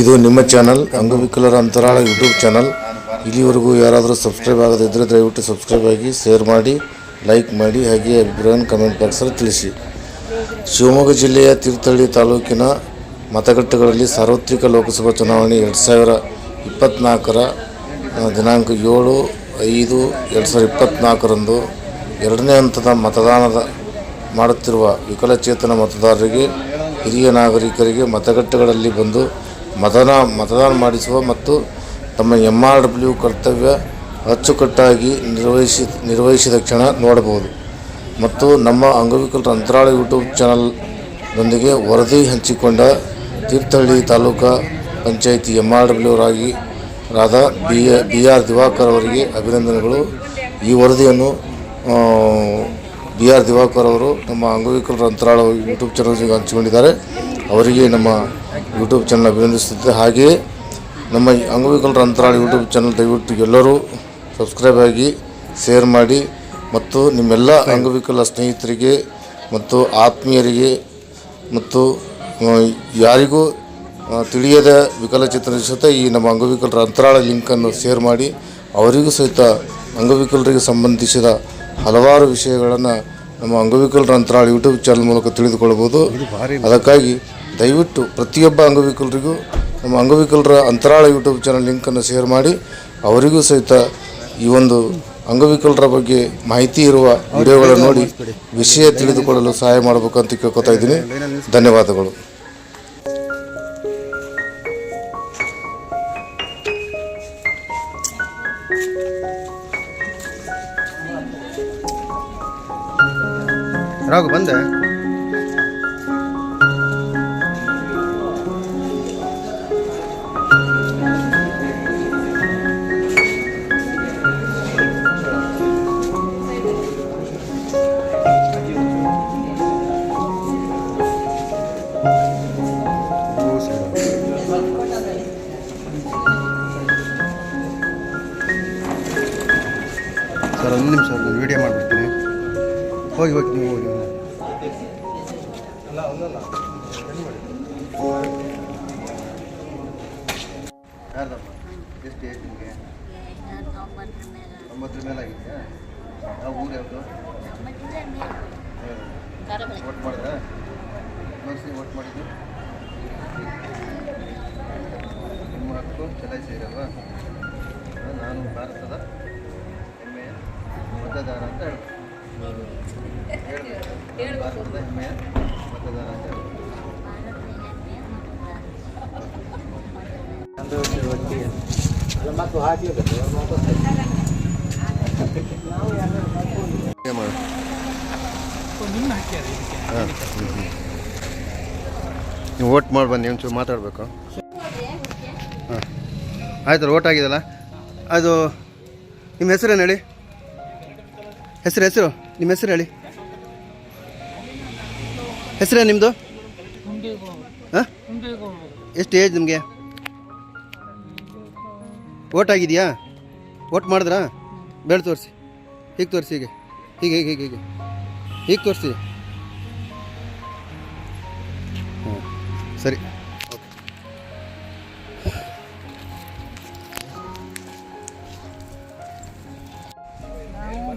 ಇದು ನಿಮ್ಮ ಚಾನಲ್ ಅಂಗವಿಕಲರ ಅಂತರಾಳ ಯೂಟ್ಯೂಬ್ ಚಾನಲ್ ಇಲ್ಲಿವರೆಗೂ ಯಾರಾದರೂ ಸಬ್ಸ್ಕ್ರೈಬ್ ಆಗದಿದ್ದರೆ ದಯವಿಟ್ಟು ಸಬ್ಸ್ಕ್ರೈಬ್ ಆಗಿ ಶೇರ್ ಮಾಡಿ ಲೈಕ್ ಮಾಡಿ ಹಾಗೆ ಅಭಿಪ್ರಾಯ ಕಮೆಂಟ್ ಬಾಕ್ಸಲ್ಲಿ ತಿಳಿಸಿ. ಶಿವಮೊಗ್ಗ ಜಿಲ್ಲೆಯ ತೀರ್ಥಹಳ್ಳಿ ತಾಲೂಕಿನ ಮತಗಟ್ಟೆಗಳಲ್ಲಿ ಸಾರ್ವತ್ರಿಕ ಲೋಕಸಭಾ ಚುನಾವಣೆ ಎರಡು ಸಾವಿರ ಇಪ್ಪತ್ತ್ನಾಲ್ಕರ ದಿನಾಂಕ ಏಳು ಐದು ಎರಡು ಸಾವಿರದ ಇಪ್ಪತ್ತ್ನಾಲ್ಕರಂದು ಎರಡನೇ ಹಂತದ ಮತದಾನದ ಮಾಡುತ್ತಿರುವ ವಿಕಲಚೇತನ ಮತದಾರರಿಗೆ, ಹಿರಿಯ ನಾಗರಿಕರಿಗೆ ಮತಗಟ್ಟೆಗಳಲ್ಲಿ ಬಂದು ಮತದಾನ ಮತದಾನ ಮಾಡಿಸುವ ಮತ್ತು ತಮ್ಮ ಎಂ ಆರ್ ಡಬ್ಲ್ಯೂ ಕರ್ತವ್ಯ ಅಚ್ಚುಕಟ್ಟಾಗಿ ನಿರ್ವಹಿಸಿ, ನಿರ್ವಹಿಸಿದ ಕ್ಷಣ ನೋಡಬಹುದು. ಮತ್ತು ನಮ್ಮ ಅಂಗವಿಕಲರ ಅಂತರಾಳ ಯೂಟ್ಯೂಬ್ ಚಾನಲ್ನೊಂದಿಗೆ ವರದಿ ಹಂಚಿಕೊಂಡ Thirthahalli taluka panchayat M R W ರಾಗಿ, ರಾದ ಬಿ ಬಿ ಆರ್ ದಿವಾಕರ್ ಅವರಿಗೆ ಅಭಿನಂದನೆಗಳು. ಈ ವರದಿಯನ್ನು ಬಿ ಆರ್ ದಿವಾಕರ್ ಅವರು ನಮ್ಮ ಅಂಗವಿಕಲರ ಅಂತರಾಳ ಯೂಟ್ಯೂಬ್ ಚಾನಲ್ ಹಂಚಿಕೊಂಡಿದ್ದಾರೆ. ಅವರಿಗೆ ನಮ್ಮ ಯೂಟ್ಯೂಬ್ ಚಾನಲ್ ಅಭಿನಂದಿಸುತ್ತೆ ಹಾಗೆಯೇ ನಮ್ಮ ಅಂಗವಿಕಲರ ಅಂತರಾಳ ಯೂಟ್ಯೂಬ್ ಚಾನಲ್ ದಯವಿಟ್ಟು ಎಲ್ಲರೂ ಸಬ್ಸ್ಕ್ರೈಬ್ ಆಗಿ ಶೇರ್ ಮಾಡಿ ಮತ್ತು ನಿಮ್ಮೆಲ್ಲ ಅಂಗವಿಕಲ ಸ್ನೇಹಿತರಿಗೆ ಮತ್ತು ಆತ್ಮೀಯರಿಗೆ ಮತ್ತು ಯಾರಿಗೂ ತಿಳಿಯದ ವಿಕಲಚೇತನ ಸಹಿತ ಈ ನಮ್ಮ ಅಂಗವಿಕಲರ ಅಂತರಾಳ ಲಿಂಕನ್ನು ಶೇರ್ ಮಾಡಿ, ಅವರಿಗೂ ಸಹಿತ ಅಂಗವಿಕಲರಿಗೆ ಸಂಬಂಧಿಸಿದ ಹಲವಾರು ವಿಷಯಗಳನ್ನು ನಮ್ಮ ಅಂಗವಿಕಲರ ಅಂತರಾಳ ಯೂಟ್ಯೂಬ್ ಚಾನಲ್ ಮೂಲಕ ತಿಳಿದುಕೊಳ್ಳಬಹುದು. ಅದಕ್ಕಾಗಿ ದಯವಿಟ್ಟು ಪ್ರತಿಯೊಬ್ಬ ಅಂಗವಿಕಲರಿಗೂ, ನಮ್ಮ ಅಂಗವಿಕಲರ ಅಂತರಾಳ ಯೂಟ್ಯೂಬ್ ಚಾನಲ್ ಲಿಂಕನ್ನು ಶೇರ್ ಮಾಡಿ, ಅವರಿಗೂ ಸಹಿತ ಈ ಒಂದು ಅಂಗವಿಕಲರ ಬಗ್ಗೆ ಮಾಹಿತಿ ಇರುವ ವಿಡಿಯೋಗಳನ್ನು ನೋಡಿ ವಿಷಯ ತಿಳಿದುಕೊಳ್ಳಲು ಸಹಾಯ ಮಾಡಬೇಕು ಅಂತ ಕೇಳ್ಕೊತಾ ಇದ್ದೀನಿ. ಧನ್ಯವಾದಗಳು. ಬಂದೆ. ಸರ್ ಒಂದು ನಿಮಿಷ ಒಂದು ವಿಡಿಯೋ ಮಾಡಿಬಿಡ್ತೀನಿ. ಹೋಗಿ ಹೋಗಿ, ನೀವು ಹೋಗಿ. ಆಗಿದೆಯಾ? ಯಾವ ಊರು ಯಾವುದು? ನಿಮ್ಮ ಹಕ್ಕು ಚಲಾಯಿಸಿ ಇರಲ್ವಾ ನಾನು ಭಾರತದ ಮತದಾರ ಅಂತ. ನೀವು ಓಟ್ ಮಾಡಿ ಬನ್ನಿ, ಒಂಚೂರು ಮಾತಾಡಬೇಕು. ಹಾಂ. ಆಯ್ತಲ್ಲ ಓಟ್ ಆಗಿದೆಲ್ಲ ಅದು, ನಿಮ್ಮ ಹೆಸರೇನು ಹೇಳಿ? ಹೆಸರು ಹೆಸರು, ನಿಮ್ಮ ಹೆಸರು ಹೇಳಿ. ಹೆಸರೇ ನಿಮ್ಮದು ಹಾಂ? ಎಷ್ಟು ಏಜ್ ನಿಮಗೆ? ಓಟ್ ಆಗಿದೆಯಾ? ಓಟ್ ಮಾಡಿದ್ರಾ? ಬೇಡ ತೋರಿಸಿ. ಹೀಗೆ ತೋರಿಸಿ ಹೀಗೆ. ಹೀಗೆ ಹೀಗೆ ಹೀಗೆ ಹೀಗೆ. ಹೀಗೆ ತೋರಿಸಿ. ಹ್ಞೂ ಸರಿ.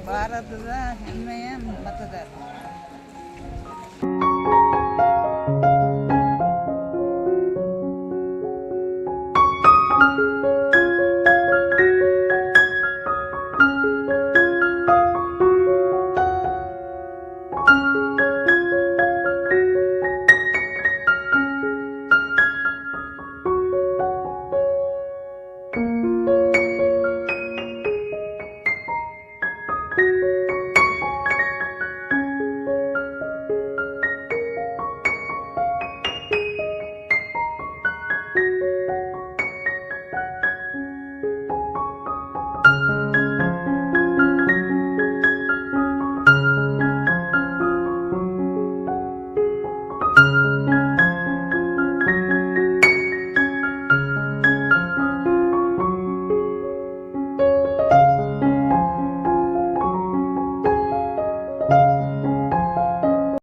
ಭಾರತದ ಹೆಮ್ಮೆಯ ಮತದಾರ